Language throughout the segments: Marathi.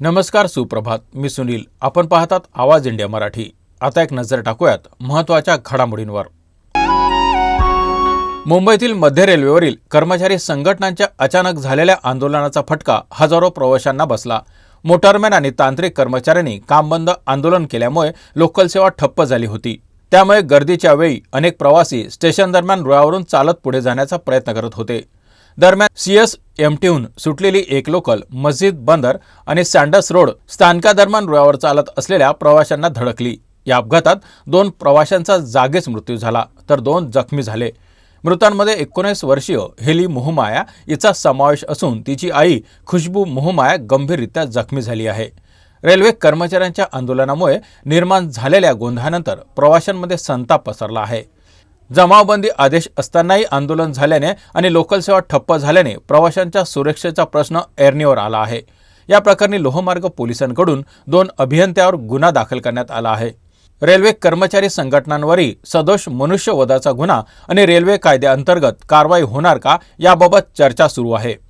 नमस्कार सुप्रभात मी सुनील. आपण पाहतात आवाज इंडिया मराठी. आता एक नजर टाकूयात महत्त्वाच्या घडामोडींवर. मुंबईतील मध्य रेल्वेवरील कर्मचारी संघटनांच्या अचानक झालेल्या आंदोलनाचा फटका हजारो प्रवाशांना बसला. मोटारमॅन आणि तांत्रिक कर्मचाऱ्यांनी काम बंद आंदोलन केल्यामुळे लोकल सेवा ठप्प झाली होती. त्यामुळे गर्दीच्या वेळी अनेक प्रवासी स्टेशन दरम्यान रुळावरून चालत पुढे जाण्याचा प्रयत्न करत होते. दरम्यान सीएस एमटीहून सुटलेली एक लोकल मस्जिद बंदर आणि सँडस रोड स्थानकादरम्यान रुळावर चालत असलेल्या प्रवाशांना धडकली. या अपघातात दोन प्रवाशांचा जागेच मृत्यू झाला तर दोन जखमी झाले. मृतांमध्ये एकोणीस वर्षीय हेली मोहमाया हिचा समावेश असून तिची आई खुशबू मोहमाया गंभीररित्या जखमी झाली आहे. रेल्वे कर्मचाऱ्यांच्या आंदोलनामुळे निर्माण झालेल्या गोंधळानंतर प्रवाशांमध्ये संताप पसरला आहे. जमावबंदी आदेश असतानाही आंदोलन झाल्याने आणि लोकल सेवा ठप्प झाल्याने प्रवाशांच्या सुरक्षेचा प्रश्न ऐरणीवर आला आहे. या प्रकरणी लोहमार्ग पोलिसांकडून दोन अभियंत्यावर गुन्हा दाखल करण्यात आला आहे. रेल्वे कर्मचारी संघटनांवरही सदोष मनुष्यवधाचा गुन्हा आणि रेल्वे कायद्याअंतर्गत कारवाई होणार का याबाबत चर्चा सुरू आहे.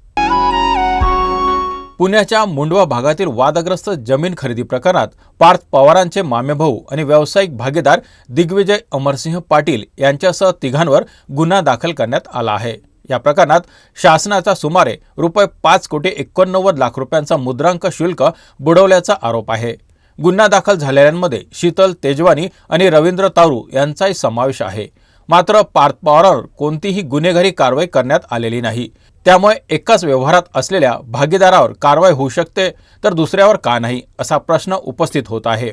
पुण्याच्या मुंडवा भागातील वादग्रस्त जमीन खरेदी प्रकरणात पार्थ पवारांचे मामेभाऊ आणि व्यावसायिक भागीदार दिग्विजय अमरसिंह पाटील यांच्यासह तिघांवर गुन्हा दाखल करण्यात आला आहे. या प्रकरणात शासनाचा सुमारे रुपये पाच कोटी एकोणनव्वद लाख रुपयांचा मुद्रांक शुल्क बुडवल्याचा आरोप आहे. गुन्हा दाखल झालेल्यांमध्ये शीतल तेजवानी आणि रवींद्र तारू यांचाही समावेश आहे. मात्र पार्थ पवारांवर कोणतीही गुन्हेगारी कारवाई करण्यात आलेली नाही. त्यामुळे एकाच व्यवहारात असलेल्या भागीदारावर कारवाई होऊ शकते तर दुसऱ्यावर का नाही असा प्रश्न उपस्थित होत आहे.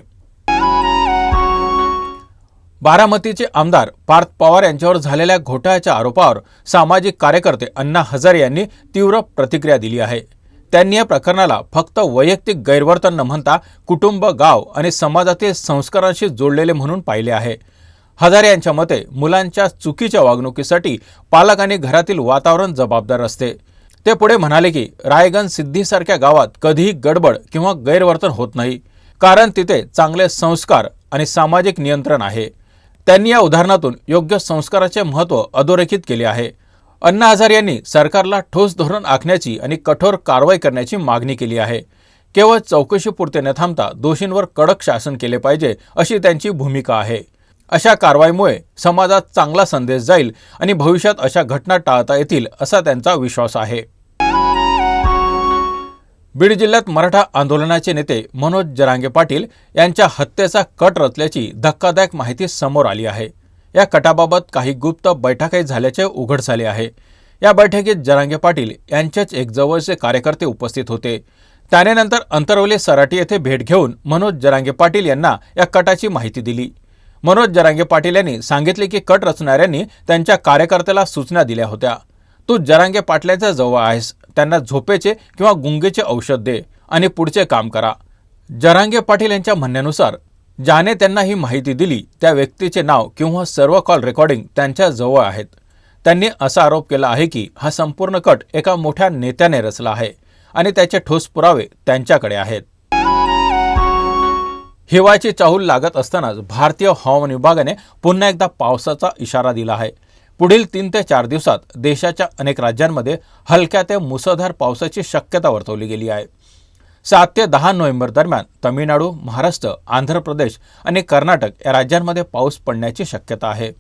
बारामतीचे आमदार पार्थ पवार यांच्यावर झालेल्या घोटाळ्याच्या आरोपावर सामाजिक कार्यकर्ते अण्णा हजारे यांनी तीव्र प्रतिक्रिया दिली आहे. त्यांनी या प्रकरणाला फक्त वैयक्तिक गैरवर्तन न म्हणता कुटुंब गाव आणि समाजातील संस्कारांशी जोडलेले म्हणून पाहिले आहे. हजारे यांच्या मते मुलांच्या चुकीच्या वागणुकीसाठी पालक आणि घरातील वातावरण जबाबदार असते. ते पुढे म्हणाले की रायगंज सिद्धीसारख्या गावात कधीही गडबड किंवा गैरवर्तन होत नाही कारण तिथे चांगले संस्कार आणि सामाजिक नियंत्रण आहे. त्यांनी या उदाहरणातून योग्य संस्काराचे महत्त्व अधोरेखित केले आहे. अण्णा हजारे यांनी सरकारला ठोस धोरण आखण्याची आणि कठोर कारवाई करण्याची मागणी केली आहे. केवळ चौकशीपुरते न थांबता दोषींवर कडक शासन केले पाहिजे अशी त्यांची भूमिका आहे. अशा कारवाईमुळे समाजात चांगला संदेश जाईल आणि भविष्यात अशा घटना टाळता येतील असा त्यांचा विश्वास आहे. बीड जिल्ह्यात मराठा आंदोलनाचे नेते मनोज जरांगे पाटील यांच्या हत्येचा कट रचल्याची धक्कादायक माहिती समोर आली आहे. या कटाबाबत काही गुप्त बैठकाही झाल्याचे उघड झाले आहे. या बैठकीत जरांगे पाटील यांचेच एक जवळचे कार्यकर्ते उपस्थित होते. त्याने नंतर अंतरवले सराटी येथे भेट घेऊन मनोज जरांगे पाटील यांना या कटाची माहिती दिली. मनोज जरांगे पाटील यांनी सांगितले की कट रचणाऱ्यांनी त्यांच्या कार्यकर्त्याला सूचना दिल्या होत्या. तू जरांगे पाटलाच्या जवळ आहेस. त्यांना झोपेचे किंवा गुंगेचे औषध दे आणि पुढचे काम करा. जरांगे पाटील यांच्या म्हणण्यानुसार ज्याने त्यांना ही माहिती दिली त्या व्यक्तीचे नाव किंवा सर्व कॉल रेकॉर्डिंग त्यांच्या जवळ आहेत. त्यांनी असा आरोप केला आहे की हा संपूर्ण कट एका मोठ्या नेत्याने रचला आहे आणि त्याचे ठोस पुरावे त्यांच्याकडे आहेत. हिवाळ्याची चाहूल लागत असतानाच भारतीय हवामान विभागाने पुन्हा एकदा पावसाचा इशारा दिला आहे. पुढील तीन ते चार दिवसात देशाच्या अनेक राज्यांमध्ये हलक्या ते मुसळधार पावसाची शक्यता वर्तवली गेली आहे. सात ते दहा नोव्हेंबर दरम्यान तमिळनाडू महाराष्ट्र आंध्र प्रदेश आणि कर्नाटक या राज्यांमध्ये पाऊस पडण्याची शक्यता आहे.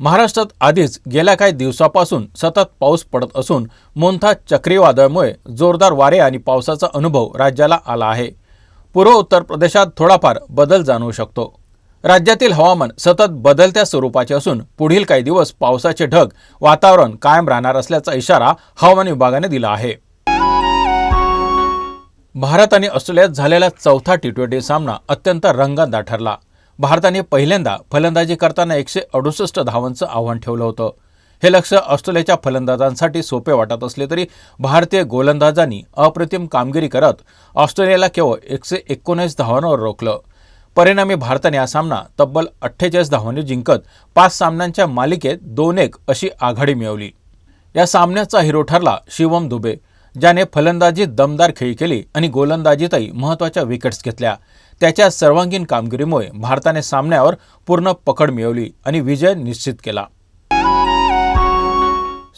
महाराष्ट्रात आधीच गेल्या काही दिवसापासून सतत पाऊस पडत असून मोंथा चक्रीवादळामुळे जोरदार वारे आणि पावसाचा अनुभव राज्याला आला आहे. पूर्व उत्तर प्रदेशात थोडाफार बदल जाणवू शकतो. राज्यातील हवामान सतत बदलत्या स्वरूपाचे असून पुढील काही दिवस पावसाचे ढग वातावरण कायम राहणार असल्याचा इशारा हवामान विभागाने दिला आहे. भारत आणि ऑस्ट्रेलियात झालेला चौथा टी ट्वेंटी सामना अत्यंत रंगतदार ठरला. भारताने पहिल्यांदा फलंदाजी करताना एकशे अडुसष्ट धावांचं आव्हान ठेवलं होतं. हे लक्ष ऑस्ट्रेलियाच्या फलंदाजांसाठी सोपे वाटत असले तरी भारतीय गोलंदाजांनी अप्रतिम कामगिरी करत ऑस्ट्रेलियाला केवळ एकशे एकोणीस धावांवर रोखलं. परिणामी भारताने हा सामना तब्बल अठ्ठेचाळीस धावांनी जिंकत पाच सामन्यांच्या मालिकेत दोन एक अशी आघाडी मिळवली. या सामन्याचा हिरो ठरला शिवम दुबे ज्याने फलंदाजीत दमदार खेळी केली आणि गोलंदाजीतही महत्त्वाच्या विकेट्स घेतल्या. त्याच्या सर्वांगीण कामगिरीमुळे भारताने सामन्यावर पूर्ण पकड मिळवली आणि विजय निश्चित केला.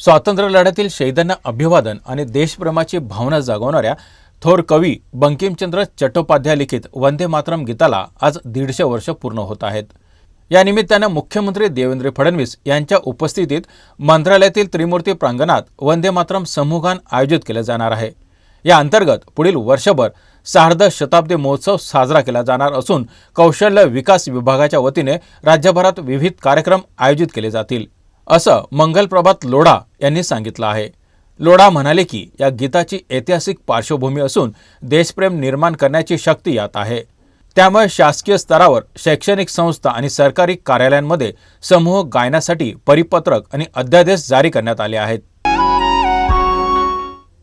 स्वातंत्र्य लढ्यातील शहीदांना अभिवादन आणि देशप्रेमाची भावना जागवणाऱ्या थोर कवी बंकिमचंद्र चट्टोपाध्याय लिखित वंदे मातरम गीताला आज दीडशे वर्ष पूर्ण होत आहेत. या निमित्तानं मुख्यमंत्री देवेंद्र फडणवीस यांच्या उपस्थितीत मंत्रालयातील त्रिमूर्ती प्रांगणात वंदे मातरम समूहगान आयोजित केलं जाणार आहे. या अंतर्गत पुढील वर्षभर सार्ध शताब्दी महोत्सव साजरा केला जाणार असून कौशल्य विकास विभागाच्या वतीने राज्यभरात विविध कार्यक्रम आयोजित केले जातील. असं मंगलप्रभात लोढा यांनी सांगितलं आहे. लोढा म्हणाले की या गीताची ऐतिहासिक पार्श्वभूमी असून देशप्रेम निर्माण करण्याची शक्ती यात आहे. त्यामुळे शासकीय स्तरावर शैक्षणिक संस्था आणि सरकारी कार्यालयांमध्ये समूह गायनासाठी परिपत्रक आणि अध्यादेश जारी करण्यात आले आहेत.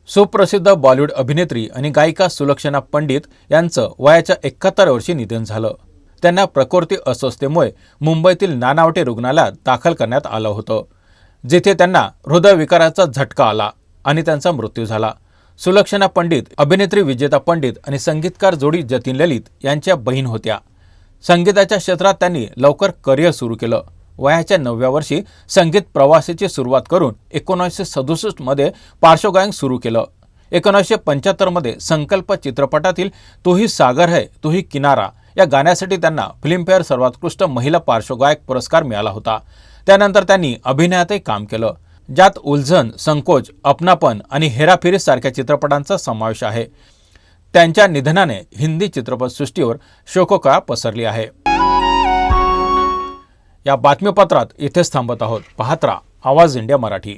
सुप्रसिद्ध बॉलिवूड अभिनेत्री आणि गायिका सुलक्षणा पंडित यांचं वयाच्या एकाहत्तर वर्षी निधन झालं. त्यांना प्रकृती अस्वस्थतेमुळे मुंबईतील नानावटे रुग्णालयात दाखल करण्यात आलं होतं जिथे त्यांना हृदयविकाराचा झटका आला आणि त्यांचा मृत्यू झाला. सुलक्षणा पंडित अभिनेत्री विजेता पंडित आणि संगीतकार जोडी जतीन ललित यांच्या बहीण होत्या. संगीताच्या क्षेत्रात त्यांनी लवकर करिअर सुरू केलं. वयाच्या नवव्या वर्षी संगीत प्रवासाची सुरुवात करून एकोणीसशे सदुसष्टमध्ये पार्श्वगायन सुरू केलं. एकोणीसशे पंच्याहत्तरमध्ये संकल्प चित्रपटातील तोही सागर है तोही किनारा या गाण्यासाठी त्यांना फिल्मफेअर सर्वोत्कृष्ट महिला पार्श्वगायक पुरस्कार मिळाला होता. त्यानंतर त्यांनी अभिनयातही काम केलं. ज्यात उलझन संकोच अपनापन आणि हेराफेरी सारख्या चित्रपटांचा समावेश आहे. त्यांच्या निधनाने हिंदी चित्रपटसृष्टीवर शोककळा पसरली आहे. या बातमीपत्रात इथेच थांबत आहोत. पाहत राहा आवाज इंडिया मराठी.